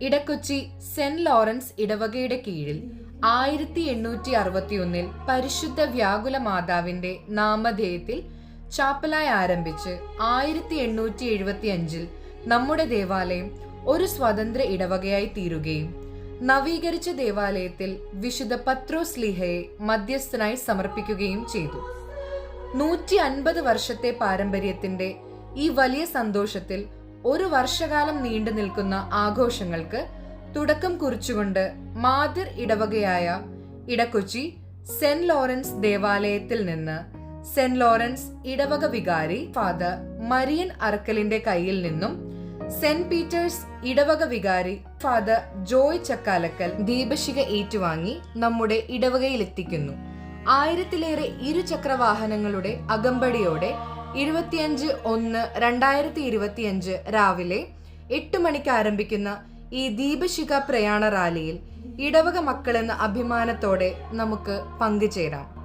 Edakochi saint Lawrence ഇടവകയുടെ കീഴിൽ ആയിരത്തി എണ്ണൂറ്റി അറുപത്തിയൊന്നിൽ പരിശുദ്ധ വ്യാകുല മാതാവിന്റെ നാമധേയത്തിൽ ചാപ്പലായി ആരംഭിച്ച് ആയിരത്തി എണ്ണൂറ്റി എഴുപത്തി അഞ്ചിൽ നമ്മുടെ ദേവാലയം ഒരു സ്വതന്ത്ര ഇടവകയായി തീരുകയും നവീകരിച്ച ദേവാലയത്തിൽ വിശുദ്ധ പത്രോസ് ലീഹയെ മധ്യസ്ഥനായി സമർപ്പിക്കുകയും ചെയ്തു. നൂറ്റി അൻപത് വർഷത്തെ പാരമ്പര്യത്തിന്റെ ഈ വലിയ സന്തോഷത്തിൽ ഒരു വർഷകാലം നീണ്ടു നിൽക്കുന്ന ആഘോഷങ്ങൾക്ക് തുടക്കം കുറിച്ചുകൊണ്ട് മാതിർ ഇടവകയായ ഇടക്കൊച്ചി സെന്റ് ലോറൻസ് ദേവാലയത്തിൽ നിന്ന് സെന്റ് ലോറൻസ് ഇടവക വികാരി ഫാദർ മരിയൻ അറക്കലിന്റെ കയ്യിൽ നിന്നും സെന്റ് പീറ്റേഴ്സ് ഇടവക വികാരി ഫാദർ ജോയ് ചക്കാലക്കൽ ദീപശിക ഏറ്റുവാങ്ങി നമ്മുടെ ഇടവകയിലെത്തിക്കുന്നു. ആയിരത്തിലേറെ ഇരുചക്ര വാഹനങ്ങളുടെ അകമ്പടിയോടെ ഇരുപത്തിയഞ്ച് ഒന്ന് രണ്ടായിരത്തി ഇരുപത്തിയഞ്ച് രാവിലെ എട്ട് മണിക്ക് ആരംഭിക്കുന്ന ഈ ദീപശിഖ പ്രയാണ റാലിയിൽ ഇടവക മക്കളെന്ന അഭിമാനത്തോടെ നമുക്ക് പങ്കുചേരാം.